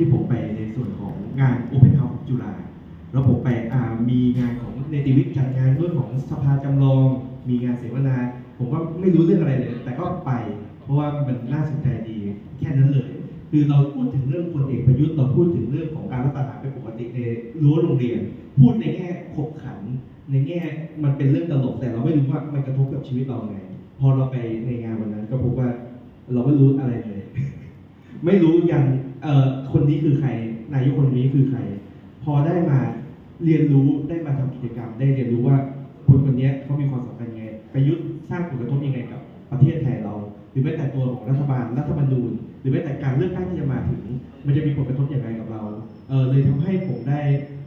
ที่ผมไปในส่วนของงาน Open House จุฬาแล้วผมไปมีงานของเนติวิทย์จัดงานด้วยของสภาจำลอง มีงานเสวนา ผมก็ไม่รู้เรื่องอะไรเลย แต่ก็ไป เพราะว่ามันน่าสนใจดีแค่นั้นเลย คือเราพูดถึงเรื่องพลเอกประยุทธ์เราพูดถึงเรื่องของการรัฐประหารเป็นปกติในรั้วโรงเรียน พูดในแง่ขบขัน ในแง่มันเป็นเรื่องตลกแต่เราไม่รู้ว่ามันกระทบกับชีวิตเราไง พอเราไปในงานวันนั้นก็พบว่าเราไม่รู้อะไรเลย ไม่รู้ยัง เอ่อคนนี้คือใคร นายกคนนี้คือใคร พอได้มาเรียนรู้ได้มาทำกิจกรรม ได้เรียนรู้ว่าคนคนนี้เขามีความสำคัญยังไงประยุทธ์สร้างผลกระทบยังไงกับประเทศไทยเรา หรือแม้แต่ตัวของรัฐบาลรัฐธรรนูญหรือแม้แต่การเลือกตั้งที่จะมาถึง มันจะมีผลกระทบอย่างไรกับเราเออเลยทำให้ผมได้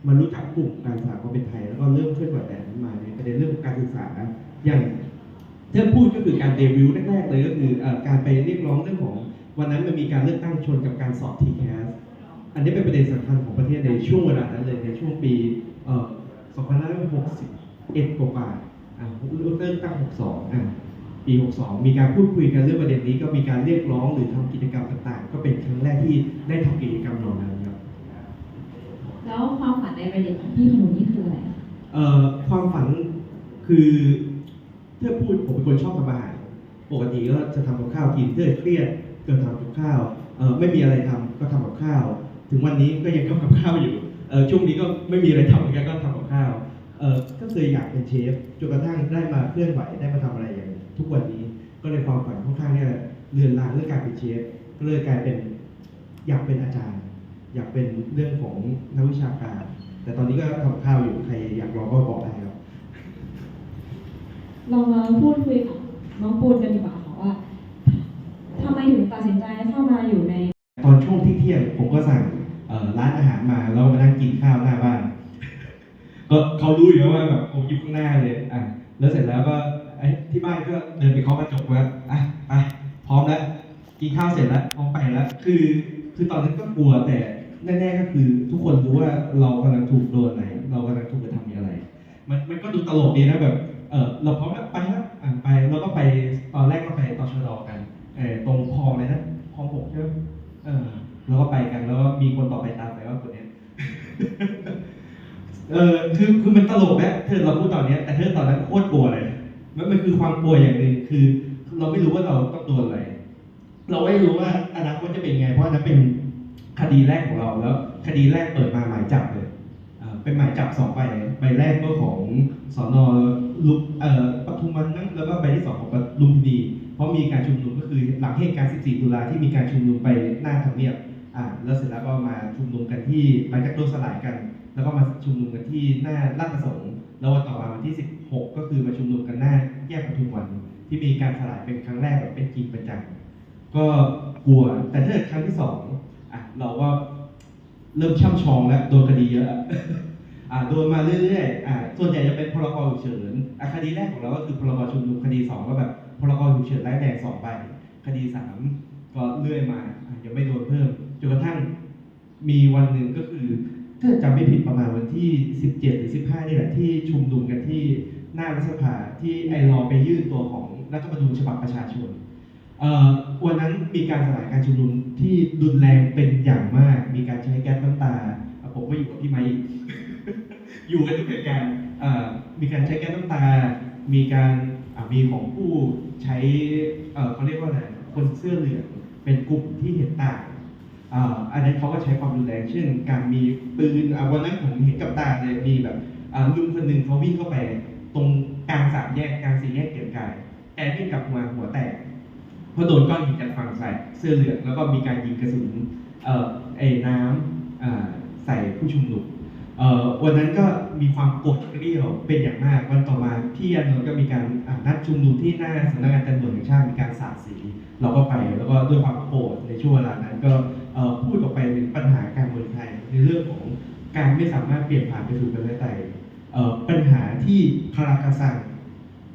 มารู้จักกลุ่มการศึกษาความเป็นไทย แล้วก็เริ่มเคลื่อนไหวแบบนั้นมาในประเด็นเรื่องของการศึกษาอย่างถ้าพูดก็คือการเดบิวต์แรกๆเลยก็คือการไปเรียกร้องเรื่องของ วันนั้นมันมีการเลือกตั้งชนกับการสอบ TCAS อันนี้เป็นประเด็นสำคัญของประเทศในช่วงเวลานั้นเลยในช่วงปีเอ่อ2561กว่าๆอะเริ่มตั้ง 62อะปี 62 มีการพูดคุยกันเรื่องประเด็นนี้ก็มีการเรียกร้องหรือทำกิจกรรมต่างๆ ก็เป็นครั้งแรกที่ได้ทำกิจกรรมเหล่านั้นครับ แล้วความฝันในวัยเด็กของพี่ขนุนนี่คืออะไรคะเอ่อความฝันคือถ้าพูดผมเป็นคนชอบทำอาหารปกติก็จะทำกับข้าวกินเพื่อเครียด ก็ทำกับข้าวเออไม่มีอะไรทำก็ทำกับข้าว ถึงวันนี้ก็ยังทำกับข้าวอยู่เออช่วงนี้ก็ไม่มีอะไรทำเหมือนกันก็ทำกับข้าวเออก็เคยอยากเป็นเชฟจนกระทั่งได้มาเคลื่อนไหวได้มาทำอะไรอย่างทุกวันนี้ก็เลยความฝันค่อนข้างเนี่ยเรือนรางเรื่องการเป็นเชฟก็เลยกลายเป็นอยากเป็นอาจารย์ อยากเป็นเรื่องของนักวิชาการ แต่ตอนนี้ก็ทำข้าวอยู่ใครอยากลองก็บอกได้ครับเรามาพูดคุยกับน้องปูนกันดีกว่าค่ะ มถึงตัดสินใจเข้ามาอยู่ใน ตอนช่วงที่เที่ยงผมก็สั่งเอ่อร้านอาหารมาแล้วมานั่งกินข้าวหน้าบ้าน ก็เขารู้อยู่แล้วว่าแบบผมอยู่ข้างหน้าเลยอะแล้วเสร็จแล้วก็ไอ้ที่บ้านก็เดินไปเคาะกระจกว่าอะไปพร้อมแล้วกินข้าวเสร็จแล้วพร้อมไปแล้ว คือ คือตอนนั้นก็กลัวแต่แน่ๆก็คือ ทุกคนรู้ว่าเรากำลังถูกโดนอะไรเรากำลังถูกกระทำอะไร มันมันก็ดูตลกดีนะแบบเออเราพร้อมแล้วไปแล้วอะไปแล้วก็ไปตอนแรกก็ไปตชดกัน เออตรงคลองเลยนะคลองหกใช่ไหมเออแล้วก็ไปกันแล้วก็มีคนต่อไปตามไปว่าคนเนี้ยเออคือคือมันตลกนะเธอเราพูดตอนเนี้ยแต่เธอตอนนั้นโคตรกลัวเลยมันมันคือความกลัวอย่างหนึ่งคือ เราไม่รู้ว่าเราต้องโดนอะไร เราไม่รู้ว่าอนาคตจะเป็นไง เพราะนั้นเป็นคดีแรกของเราแล้ว คดีแรกเปิดมาหมายจับเลยเป็นหมายจับสองใบใบแรกก็ของสอนอลุกเอ่อ ทุมวันนั้นแล้วก็ใบที่สองของปลุมพินีเพราะมีการชุมนุมก็คือหลังเหตุการณ์ 14 ตุลาที่มีการชุมนุมไปหน้าทำเนียบอ่าแล้วเสร็จแล้วก็มาชุมนุมกันที่หลังจากโดนสลายกัน แล้วก็มาชุมนุมกันที่หน้าลาดประสงค์แล้ววันต่อมาวันที่ 16 ก็คือมาชุมนุมกันหน้าแยกปทุมวัน ที่มีการสลายเป็นครั้งแรกแบบเป็นจริงเป็นจังก็กลัวแต่ถ้าเกิดครั้งที่สองอะเราก็เริ่มช่ำชองแล้วโดนคดีเยอะ โดนมาเรื่อยๆอะส่วนใหญ่จะเป็นพรกฉุกเฉินอะคดีแรกของเราก็คือพรกชุมนุมคดีสองก็แบบพรกฉุกเฉินร้ายแรงสองใบคดีสามก็เลื่อยมาอะยังไม่โดนเพิ่มจนกระทั่งมีวันหนึ่งก็คือถ้าจำไม่ผิดประมาณวันที่ 17 หรือ 15 นี่แหละที่ชุมนุมกันที่หน้ารัฐสภาที่ไอรอไปยื่นตัวของรัฐธรรมนูญฉบับประชาชนเอ่อวันนั้นมีการสลายการชุมนุมที่รุนแรงเป็นอย่างมาก มีการใช้แก๊สน้ำตาอะผมก็อยู่กับพี่ไม้ อยู่กันทุกเหตุการณ์มีการใช้แก๊สน้ำตา มีการมีของผู้ใช้เขาเรียกว่าอะไรคนเสื้อเหลืองเป็นกลุ่มที่เห็นต่างอันนั้นเขาก็ใช้ความรุนแรงเช่น การมีปืนวันนั้นผมเห็นกับตาเลยมีแบบลุงคนหนึ่งเขาวิ่งเข้าไป ตรงกลางสามแยกกลางสี่แยกเกียรกายแต่วิ่งกลับมาหัวแตกเพราะโดนก้อนหินจากฝั่งใส่เสื้อเหลืองแล้วก็มีการยิงกระสุนเอ่อไอ้น้ำใส่ผู้ชุมนุม วันนั้นก็มีความโกรธเกรี้ยวเป็นอย่างมาก วันต่อมาที่อานนท์ก็มีการนัดชุมนุมที่หน้าสำนักงานตำรวจแห่งชาติมีการสาดสี เราก็ไปแล้วก็ด้วยความโกรธในช่วงเวลานั้นก็พูดออกไปถึงปัญหาการเมืองไทยในเรื่องของการไม่สามารถเปลี่ยนผ่านไปสู่ประชาธิปไตยเอ่อปัญหาที่คาราคาซัง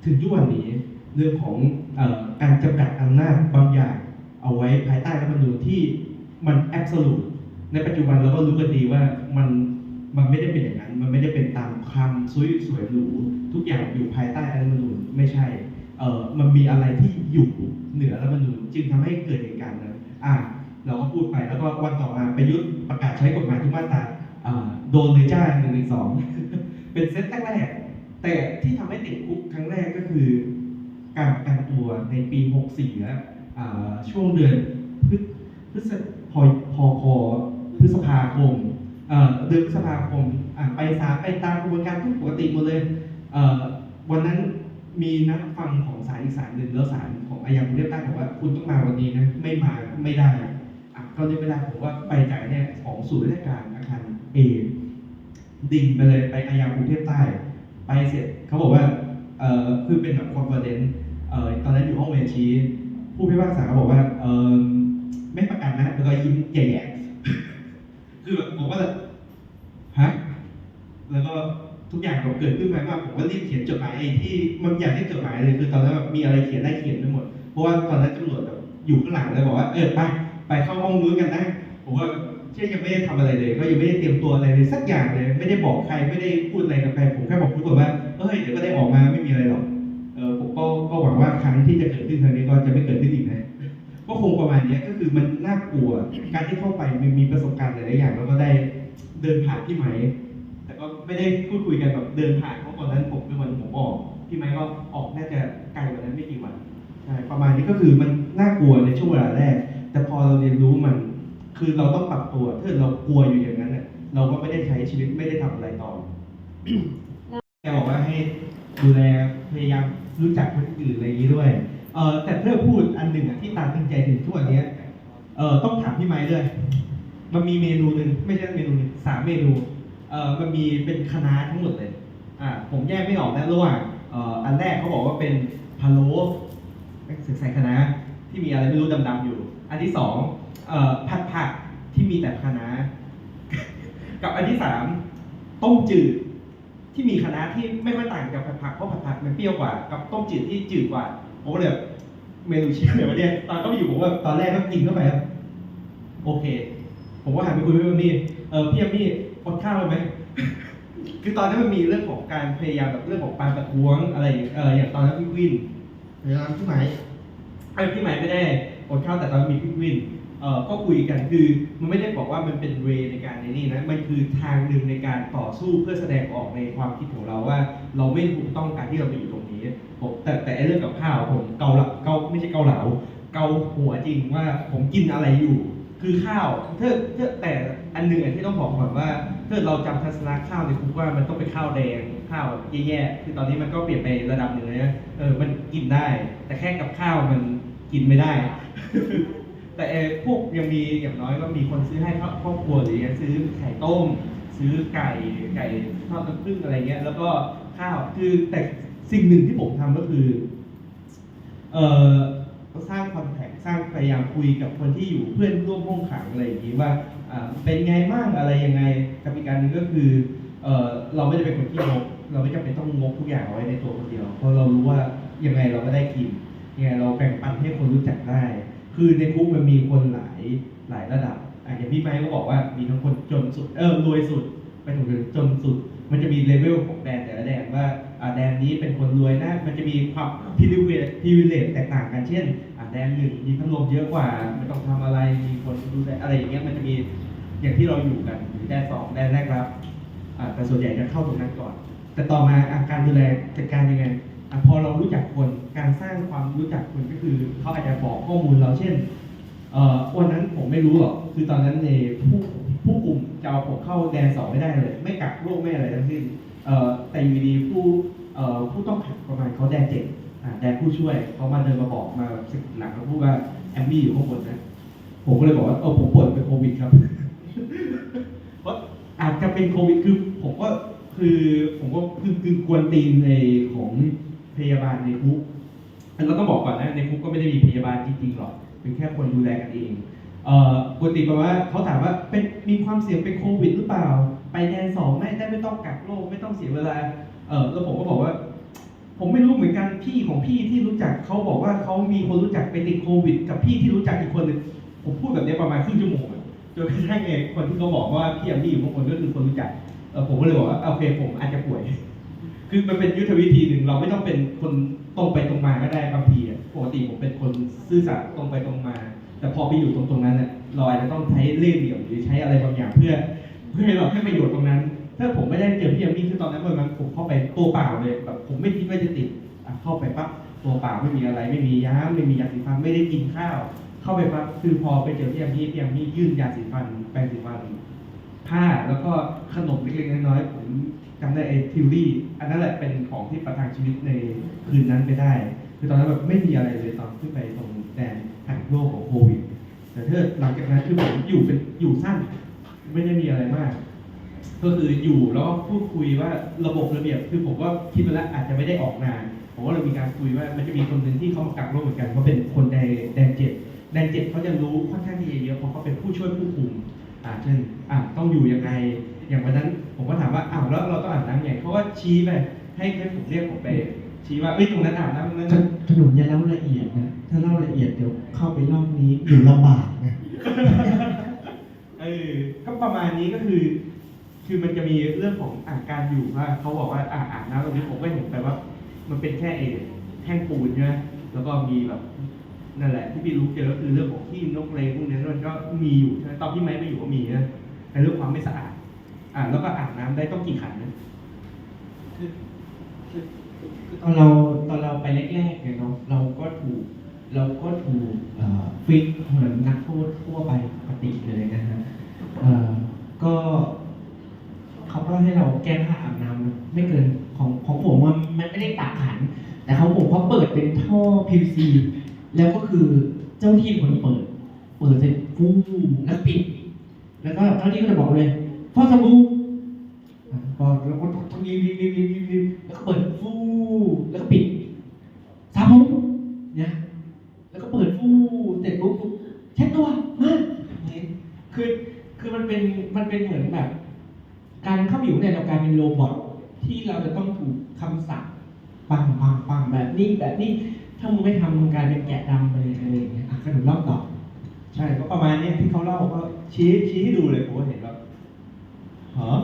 ถึงทุกวันนี้เรื่องของอการจำกัดอำนาจบางอย่างเอาไว้ภายใต้รัฐธรรมนูญที่มันแอบสูตในปัจจุบันเราก็รู้กันดีว่ามัน มันไม่ได้เป็นอย่างนั้น มันไม่ได้เป็นตามคำสวยสวยหรูทุกอย่างอยู่ภายใต้รัฐธรรมนูญไม่ใช่เออมันมีอะไรที่อยู่เหนือรัฐธรรมนูญจึงทำให้เกิดเหตุการณ์นั้นอะเราก็พูดไปแล้วก็วันต่อมาประยุทธ์ประกาศใช้กฎหมายทุกมาตราโดนเลยจ้าหนึ่งหนึ่งสองเป็นเซตแรกแต่ที่ทำให้ติดคุกครั้งแรกก็คือ การประกันตัวในปี 64แล้วอ่ช่วงเดือนพฤษพฤษพอพอพอพฤษภาคม เดือนพฤษภาคมไปศาลไปตามกระบวนการทุกปกติหมดเลยเวันนั้นมีนัดฟังของศาลอีกศาลหนึ่งแล้วศาลของอาญารุงเทพใต้บอกว่าคุณต้องมาวันนี้นะไม่มาไม่ได้อะก็เลยไม่ได้ผมว่าไปจ่ายเนี่ยของศูนย์ราชการอาคารเอดิ่งไปเลยไปอาญากรุงเทพใต้ ไปเสร็จเขาบอกว่าเอ่อคือเป็นแบบคอนเฟอเรนซ์เออตอนนั้นอยู่ห้องเวชีผู้พิพากษาก็บอกว่าเออไม่ประกันนะแล้วก็ยิ้มแย่ คือแบบผมก็แบบฮะแล้วก็ทุกอย่างก็เกิดขึ้นไปมากผมก็รีบเขียนจดหมายไอ้ที่มันอยากได้จดหมายเลยคือตอนนั้นแบบมีอะไรเขียนได้เขียนไปหมด เพราะว่าตอนนั้นตำรวจแบบอยู่ข้างหลังเลยบอกว่าเออไปไปเข้าห้องนู้นกันนะผมว่าเชื่อยังไม่ได้ทำอะไรเลย ก็ยังไม่ได้เตรียมตัวอะไรเลยสักอย่างเลย ไม่ได้บอกใครไม่ได้พูดอะไรกับใครผมแค่บอกทุกคนว่าเอ้ยเดี๋ยวก็ได้ออกมาไม่มีอะไรหรอกเออผมก็ก็หวังว่าครั้งที่จะเกิดขึ้นครั้งนี้ก็จะไม่เกิดขึ้นอีกนะ ก็คงประมาณเนี้ยก็คือมันน่ากลัว การที่เข้าไปมันมีประสบการณ์หลายๆอย่าง แล้วก็ได้เดินผ่านพี่ไหม แต่ก็ไม่ได้พูดคุยกันแบบเดินผ่านเพราะตอนนั้นผมเป็นวันผมออกพี่ไหมก็ออกน่าจะไกลกว่านั้นไม่กี่วันใช่ประมาณนี้ก็คือมันน่ากลัวในช่วงเวลาแรก แต่พอเราเรียนรู้มัน คือเราต้องปรับตัวถ้าเรากลัวอยู่อย่างนั้นเนี่ยเราก็ไม่ได้ใช้ชีวิตไม่ได้ทำอะไรต่อแกบอกว่าให้ดูแลพยายามรู้จักคนอื่นอะไรอย่างนี้ด้วยเออแต่เพื่อพูดอันหนึ่งอะที่ตามตั้งใจถึงทุกวันเนี้ยเออต้องถามพี่ไม้ด้วย มันมีเมนูหนึ่งไม่ใช่เมนูหนึ่งสามเมนูเออมันมีเป็นคณะทั้งหมดเลยอ่าผมแยกไม่ออกนะระหว่างเอ่ออันแรกเขาบอกว่าเป็นพะโล้ใส่คณะที่มีอะไรไม่รู้ดำๆอยู่ อันที่สองเอ่อผัดผักที่มีแต่คณะกับอันที่สามต้มจืดที่มีคณะที่ไม่ค่อยต่างกับผัดผักเพราะผัดผักมันเปรี้ยวกว่า กับต้มจืดที่จืดกว่า ผมก็เลยแบบเมนูชิ้นเดี๋ยววันเนี้ยตอนก็ไปอยู่ผมว่าตอนแรกก็กินเข้าไปครับโอเค ผมก็หันไปคุยกับพี่เอมมี่เออพี่เอมมี่อดข้าวเลยไหมคือตอนนั้นมันมีเรื่องของการพยายามแบบเรื่องของการประท้วงอะไรอย่างเอออย่างตอนนั้นพี่วินเวลาพี่ไหมไอ้ยพี่ไหมไม่ได้อดข้าวแต่ตอนนนมีพี่วินเออก็คุยกันคือมันไม่ได้บอกว่ามันเป็นเวในการในนี่นะมันคือทางหนึ่งในการต่อสู้เพื่อแสดงออกในความคิดของเราว่า เราไม่ถูกต้องการที่เราไปอยู่ตรง นี้ผมแต่แต่ไอเรื่องกับข้าวผมเกาหลักเกาไม่ใช่เกาเหลาเกาหัวจริงว่าผมกินอะไรอยู่ คือข้าวถ้าถ้าแต่อันหนึ่งอันที่ต้องบอกก่อนว่าถ้าเราจำทัศนะข้าวในคุกว่ามันต้องเป็นข้าวแดงข้าวแย่ๆคือตอนนี้มันก็เปลี่ยนไประดับหนึ่งเลยนะเออมันกินได้ แต่แค่กับข้าวมันกินไม่ได้ แต่พวกยังมีอย่างน้อยก็มีคนซื้อให้ครอบครัวหรือยังซื้อไข่ต้ม ซื้อไก่ไก่ทอดน้ำผึ้งอะไรเงี้ยแล้วก็ข้าวคือแต่ สิ่งหนึ่งที่ผมทำก็คือ เอ่อสร้างคอนแทคสร้างพยายามคุยกับคนที่อยู่เพื่อนร่วมห้องขังอะไรอย่างนี้ว่าอ่าเป็นไงบ้างอะไรยังไงกับอีกการหนึงก็คือเอ่อเราไม่ได้เป็นคนที่งกเราไม่จำเป็นต้องงกทุกอย่างเอาไว้ในตัวคนเดียว เพราะเรารู้ว่ายังไงเราก็ได้กินยังไงเราแบ่งปันให้คนรู้จักได้ คือในคุกมันมีคนหลายหลายระดับอะอย่างพี่ไม้ก็บอกว่ามีทั้งคนจนสุดเออรวยสุดไปถึงจนสุด มันจะมีเลเวลของแดนแต่ละแดนว่า แดนนี้เป็นคนรวยนะมันจะมีความพิเวเลตพิเวเลตแตกต่างกันเช่นอ่าแดนหนึ่งมีพัดลมเยอะกว่าไม่ต้องทำอะไรมีคนดูแลอะไรอย่างเงี้ยมันจะมีอย่างที่เราอยู่กันหรือแดนสองแดนแรกรับอ่าแต่ส่วนใหญ่จะเข้าตรงนั้นก่อน แต่ต่อมาอาการดูแลจัดการยังไงอพอเรารู้จักคนการสร้างความรู้จักคนก็คือเขาอาจจะบอกข้อมูลเราเช่นเอ่อวันนั้นผมไม่รู้หรอกคือตอนนั้นในผู้ผู้กลุ่มจะเอาผมเข้าแดนสองไม่ได้เลย ไม่กักโรคไม่อะไรทั้งสิ้น แต่อยู่ดีผู้ผู้ต้องขังประมาณเขาแดนเจ็ดแดนผู้ช่วยเขามาเดินมาบอกมาสึกหลังเขาพูดว่าแอมมี่อยู่ข้างบนนะผมก็เลยบอกว่าเออผมป่วยเป็นโควิดครับเพราะอาจจะเป็นโควิดคือผมก็คือผมก็คือคือกวนตีนในของพยาบาลในคุกเราต้องบอกก่อนนะในคุกก็ไม่ได้มีพยาบาลจริงๆหรอกเป็นแค่คนดูแลกันเองเอ่อปกติแปลว่าเขาถามว่าเป็นมีความเสี่ยงเป็นโควิดหรือเปล่า ไปแดนสองไม่ได้ไม่ต้องกักโรคไม่ต้องเสียเวลา เออแล้วผมก็บอกว่า ผมไม่รู้เหมือนกันพี่ของพี่ที่รู้จักเขาบอกว่าเขามีคนรู้จักไปติดโควิด กับพี่ที่รู้จักอีกคนหนึ่งผมพูดแบบนี้ประมาณครึ่งชั่วโมงจนกระทั่งไอ้คนที่เขาบอกว่าพี่แอมมี่อยู่ข้างบนก็คือคนรู้จักเออผมก็เลยบอกว่าโอเคผมอาจจะป่วย คือมันเป็นยุทธวิธีหนึ่งเราไม่ต้องเป็นคนตรงไปตรงมาก็ได้บางทีปกติผมเป็นคนซื่อสัตย์ตรงไปตรงมา แต่พอไปอยู่ตรงตรงนั้นเนี่ยเราอาจจะต้องใช้เล่ห์เหลี่ยมหรือใช้อะไรบางอย่างเพื่อ เพื่อให้เราให้ประโยชน์ตรงนั้น ถ้าผมไม่ได้เจอพี่ยามี่คือตอนนั้นมันผมเข้าไปตัวเปล่าเลยแบบผมไม่คิดว่าจะติดเข้าไปปั๊บตัวเปล่าไม่มีอะไร ไม่มียาไม่มียาสีฟันไม่ได้กินข้าว เข้าไปปั๊บคือพอไปเจอพี่ยามี่พี่ยามี่ยื่นยาสีฟันแปรงสีฟันผ้าแล้วก็ขนมเล็กๆน้อยๆผมจำได้ไอ้ทิวรี่อันนั้นแหละเป็นของที่ประทังชีวิตในคืนนั้นไปได้ คือตอนนั้นแบบไม่มีอะไรเลยตอนขึ้นไปตรงแดนห่งโลกของโควิดแต่ถ้าหลังจากนั้นคือผมอยู่เป็นอยู่สั้น ไม่ได้มีอะไรมาก ก็คืออยู่แล้วก็พูดคุยว่าระบบระเบียบ คือผมก็คิดไปแล้วอาจจะไม่ได้ออกนานผมก็เลยมีการคุยว่ามันจะมีคนหนึ่งที่เขามากักโรคเหมือนกันเขาเป็นคนแดนแดนเจ็ดแดนเจ็ดเขาจะรู้ค่อนข้างที่จะเยอะเพราะเขาเป็นผู้ช่วยผู้คุมอ่าเช่นอ่าต้องอยู่ยังไงอย่างวันนั้นผมก็ถามว่าอ้าวแล้วเราต้องอาบน้ำยังไงเขาก็ชี้ไปให้ให้ผมเรียกผมไปชี้ว่าเอ้ยตรงนั้นอาบน้ำตรงนั้นขนนมอย่าเล่าละเอียดนะ ถ้าเล่าละเอียดเดี๋ยวเข้าไปรอบนี้อยู่ลำบากนะ ออก็ประมาณนี้ก็คือ คือมันจะมีเรื่องของอ่าการอยู่ว่าเขาบอกว่าอ่าอาบน้ำตรงนี้ผมก็เห็นไปว่า มันเป็นแค่เอแท่งปูนใช่ไหมแล้วก็มีแบบนั่นแหละที่พี่รู้เจอก็คือเรื่องของขี้นกเลงพวกนี้มันก็มีอยู่ใช่ไหมตอนที่ไม้ไม่อยู่ก็มีนะในเรื่องความไม่สะอาด อ่าแล้วก็อาบน้ำได้ต้องกี่ขันนะคือคือคือตอนเราตอนเราไปแรกๆเนี่ยเนาะเราก็ถูก เราก็ถูกฟิกเหมือนนักโทษทั่วไปปกติเลยนะฮะก็เขาก็ให้เราแก้ผ้าอาบน้ำไม่เกินของของผมมันมันไม่ได้ตากขัน แต่เขาผมเขาเปิดเป็นท่อ PVC แล้วก็คือเจ้าที่เป็นคนเปิด เปิดเสร็จฟูแล้วปิด แล้วก็เจ้าที่ก็จะบอกเลยฟอกสบู่พอแล้วก็ต้องรีบรีบรีบรีบรีบรีบแล้วก็เปิดฟูแล้วก็ปิดสามผมเนี่ยแล้วก็เปิดฟูเสร็จปุ๊บปุ๊บเช็ดตัวมาเนี่ย คือคือมันเป็นมันเป็นเหมือนแบบ การเข้าอยู่ในเรากายเป็นโรบอทที่เราจะต้องถูกคำสั่งปังปังปังแบบนี้แบบนี้ถ้ามึงไม่ทำมึงกลายเป็นแกะดำไปเลยอะไรอย่างเงี้ยอะก็หนูเล่าต่อใช่ก็ประมาณเนี้ยที่เขาเล่าก็ชี้ชี้ให้ดูเลยผมก็เห็นแบบฮะ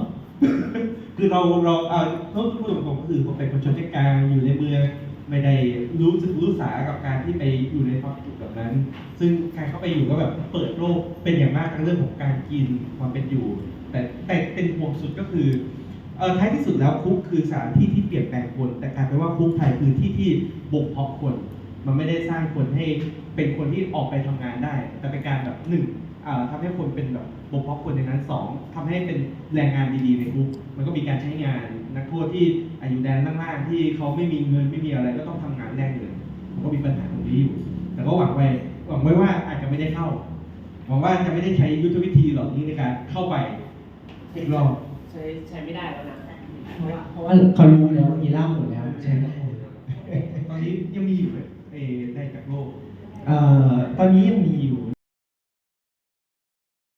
คือเราเราเอาต้องพูดตรงๆก็คือผมเป็นคนชนชั้นกลางอยู่ในเมือง ไม่ได้รู้สึกรู้สากับการที่ไปอยู่ในความจุแบบนั้น ซึ่งการเข้าไปอยู่ก็แบบเปิดโลกเป็นอย่างมากทั้งเรื่องของการกินความเป็นอยู่ แต่แต่เป็นห่วงสุดก็คือเออท้ายที่สุดแล้วคุกคือสถานที่ที่เปลี่ยนแปลงคน แต่กลายเป็นว่าคุกไทยคือที่ที่บ่มเพาะคน มันไม่ได้สร้างคนให้เป็นคนที่ออกไปทำงานได้ แต่เป็นการแบบหนึ่งอ่าทำให้คนเป็นแบบบ่มเพาะคนในนั้นสองทำให้เป็นแรงงานดีๆในคุกมันก็มีการใช้งาน นักโทษที่อายุแดนล่างๆที่เขาไม่มีเงินไม่มีอะไรก็ต้องทำงานแลกเงินมันก็มีปัญหาตรงนี้อยู่ แต่ก็หวังไว้หวังไว้ว่าอาจจะไม่ได้เข้าหวังว่าจะไม่ได้ใช้ยุทธวิธีเหล่านี้ในการเข้าไปอีกรอบใช้ใช้ไม่ได้แล้วนะเพราะว่าเพราะว่าเขารู้แล้วมีเหล่าหมดแล้วใช่ไหมตอนนี้ยังมีอยู่ไหมเออได้จากโลกเอ่อตอนนี้ยังมีอยู่